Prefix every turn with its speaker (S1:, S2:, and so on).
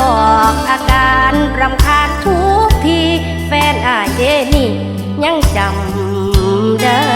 S1: ออกอาการรำคาญทุกที แฟนอายเดนี่ยังจำได้